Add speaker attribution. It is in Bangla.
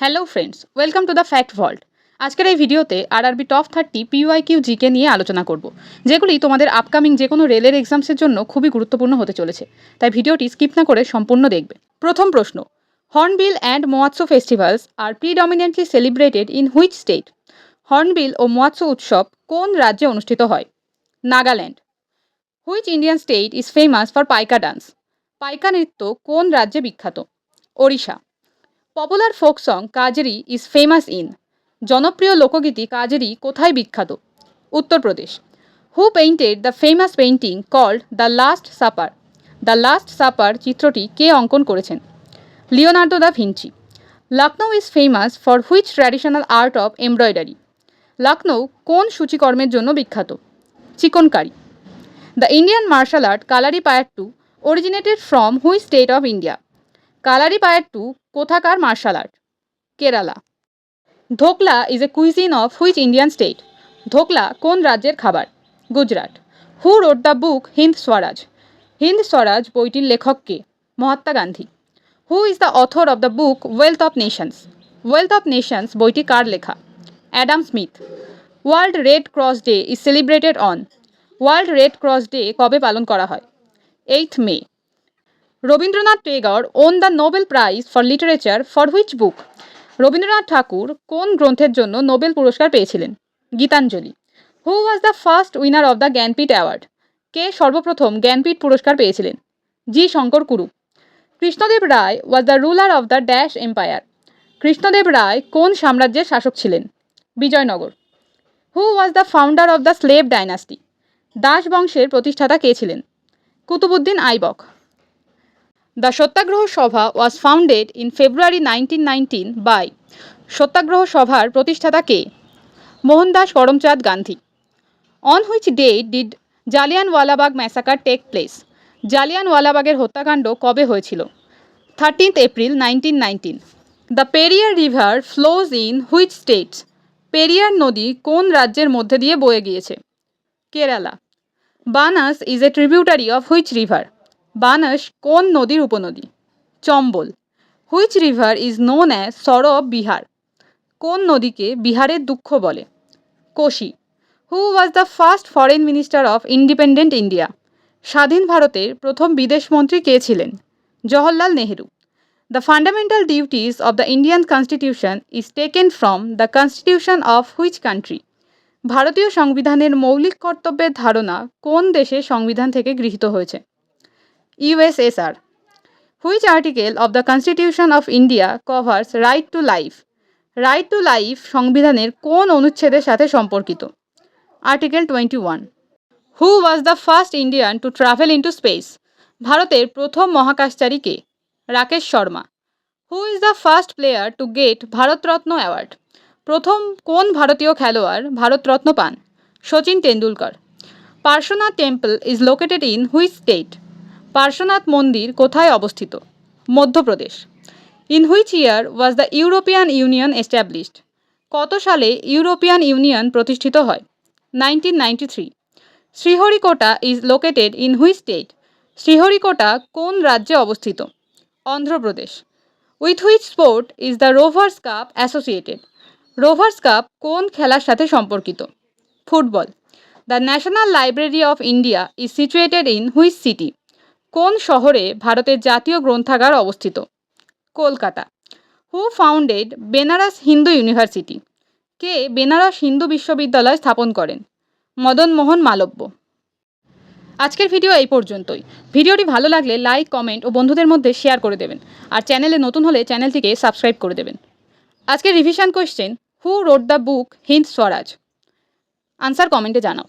Speaker 1: Hello friends welcome to the fact vault আজকের এই ভিডিওতে RRB top thirty PY Q GK নিয়ে আলোচনা করব, যেগুলি তোমাদের আপকামিং যে কোনো রেলের এক্সামসের জন্য খুবই গুরুত্বপূর্ণ হতে চলেছে। তাই ভিডিওটি স্কিপ না করে সম্পূর্ণ দেখবে। প্রথম প্রশ্ন Hornbill and Moatsu festivals are predominantly celebrated in which state Hornbill ও মোয়াৎসো উৎসব কোন রাজ্যে অনুষ্ঠিত হয়? Nagaland which Indian state is famous for Paika dance Paika নৃত্য কোন রাজ্যে বিখ্যাত? Odisha popular folk song Kajri is famous in জনপ্রিয় লোকগীতি কাজরি কোথায় বিখ্যাত Uttar Pradesh who painted the famous painting called the last supper the last supper চিত্রটি কে অঙ্কন করেছেন? Leonardo da Vinci. Lucknow is famous for which traditional art of embroidery Lucknow কোন সূচিকর্মের জন্য বিখ্যাত? Chikankari. The Indian martial art Kalaripayattu originated from which state of India Kalaripayattu কোথাকার martial art? Kerala. Dhokla is a cuisine of which Indian state dhokla কোন রাজ্যের খাবার? Gujarat. Who read the book Hind Swaraj? Hind Swaraj বইটির লেখক কে? Mahatma Gandhi. Who is the author of the book Wealth of Nations Wealth of Nations বইটি কার লেখা? Adam Smith World Red Cross Day is celebrated on World Red Cross Day কবে পালন করা হয়? Eighth May Rabindranath Tagore won the Nobel Prize for literature for which book? Rabindranath Thakur কোন গ্রন্থের জন্য নোবেল পুরস্কার পেয়েছিলেন? Gitanjali. Who was the first winner of the Jnanpith award. কে সর্বপ্রথম জ্ঞানপীঠ পুরস্কার পেয়েছিলেন? G Sankara Kurup. Krishnadeva Raya was the ruler of the dash empire. Krishnadeva Raya কোন সাম্রাজ্যের শাসক ছিলেন? Vijayanagara. Who was the founder of the slave dynasty. Das বংশের প্রতিষ্ঠাতা কে ছিলেন? Qutubuddin Aibak. The Satyagraha Sabha was founded in February nineteen nineteen by Satyagraha সভার প্রতিষ্ঠাতা কে? Mohandas Karamchand Gandhi. On which day did Jallianwala Bagh massacre take place জালিয়ানওয়ালাবাগের হত্যাকাণ্ড কবে হয়েছিল? Thirteenth April nineteen nineteen the Periyar river flows in which states Periyar নদী কোন রাজ্যের মধ্যে দিয়ে বয়ে গিয়েছে? Kerala Banas is a tributary of which river Banas কোন নদীর উপনদী? Chambal. Which river is known as sorrow Bihar কোন নদীকে বিহারের দুঃখ বলে? Kosi. Who was the first foreign minister of independent India স্বাধীন ভারতের প্রথম বিদেশমন্ত্রী কে ছিলেন? Jawaharlal Nehru. The fundamental duties of the Indian constitution is taken from the constitution of which country ভারতীয় সংবিধানের মৌলিক কর্তব্যের ধারণা কোন দেশের সংবিধান থেকে গৃহীত হয়েছে? USSR which article of the constitution of India covers right to life right to life সংবিধানের কোন অনুচ্ছেদের সাথে সম্পর্কিত? Article twenty one who was the first Indian to travel into space ভারতের প্রথম মহাকাশচারী কে? Rakesh Sharma. Who is the first player to get Bharat Ratna award প্রথম কোন ভারতীয় খেলোয়াড় ভারতরত্ন পান? Sachin Tendulkar. Parshvanath temple is located in which state Parshvanath মন্দির কোথায় অবস্থিত? Madhya Pradesh. In which year was the European Union established. কত সালে ইউরোপিয়ান ইউনিয়ন প্রতিষ্ঠিত হয়? Nineteen ninety three. Sriharikota is located in which state? Sriharikota কোন রাজ্যে অবস্থিত? Andhra Pradesh. With which sport is the Rovers Cup associated. Rovers Cup কোন খেলার সাথে সম্পর্কিত? Football. The National Library of India is situated in which city. কোন শহরে ভারতের জাতীয় গ্রন্থাগার অবস্থিত? Kolkata. Who founded Benares Hindu university কে বেনারস হিন্দু বিশ্ববিদ্যালয় স্থাপন করেন? মদন মোহন মালব্য। আজকের ভিডিও এই পর্যন্তই। ভিডিওটি ভালো লাগলে লাইক, কমেন্ট ও বন্ধুদের মধ্যে শেয়ার করে দেবেন। আর চ্যানেলে নতুন হলে চ্যানেলটিকে সাবস্ক্রাইব করে দেবেন। আজকের revision question who read the book Hind Swaraj answer কমেন্টে জানাও।